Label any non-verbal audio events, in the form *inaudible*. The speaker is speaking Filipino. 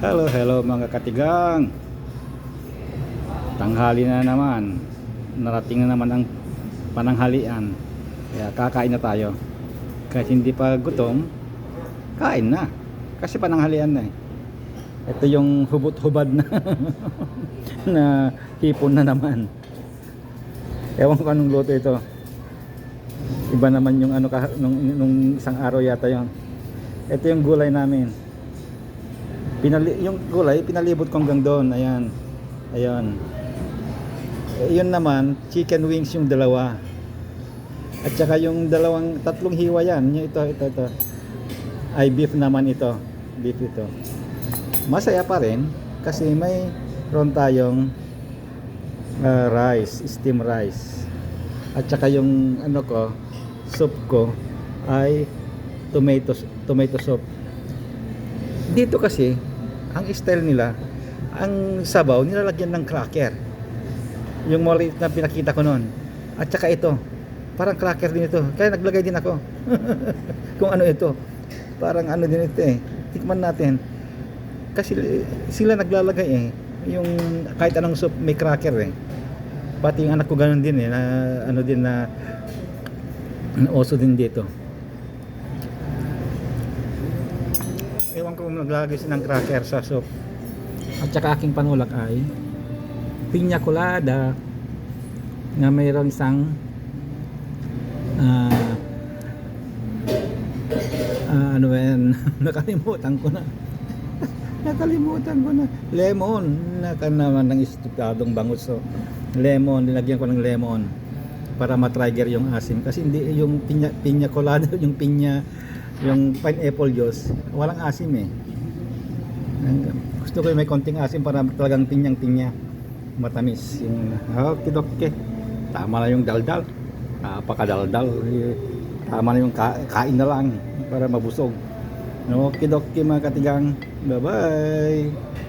Hello, hello mga katigang. Tanghali na naman. Narating na naman ang pananghalian. Kaya kakain na tayo. Kahit hindi pa gutom, kain na. Kasi pananghalian na eh. Ito yung hubot-hubad na *laughs* na hipon na naman. Ewan ko anong luto ito. Iba naman yung ano nung, nung isang araw yata yon. Ito yung gulay namin. Pinali, yung gulay, pinalibot ko hanggang doon. Ayan. Ayan. Eh, yun naman, chicken wings yung dalawa. At saka yung dalawang, tatlong hiwa yan. Yung ito, ito, ito. Ay beef naman ito. Beef ito. Masaya pa rin kasi may ron tayong uh, rice, steam rice. At saka yung ano ko, soup ko ay tomato tomato soup. Dito kasi ang style nila, ang sabaw nilalagyan ng cracker. Yung maliit na pinakita ko noon. At saka ito, parang cracker din ito. Kaya naglagay din ako. *laughs* Kung ano ito. Parang ano din ito eh. Tikman natin. Kasi sila naglalagay eh. Yung kahit anong soup may cracker eh. Pati yung anak ko ganun din eh. Na, ano din na, na oso din dito. Ewan ko kung naglalagay sila ng cracker sa soup. At saka aking panulak ay piña colada na mayroon isang ah ah, ano yan? *laughs* Nakalimutan ko na. *laughs* Nakalimutan ko na. Lemon. Naka naman ng estupidong bangus so lemon. Nilagyan ko ng lemon para matrigger yung asim kasi hindi yung pinya pinya colada *laughs* yung pinya yung pineapple juice walang asim eh. Gusto ko yung may konting asim para talagang pinyang pinya matamis yung okay okay tama na yung daldal. Napakadaldal. Tama na yung ka- kain na lang para mabusog. Okay mga katigang. Bye bye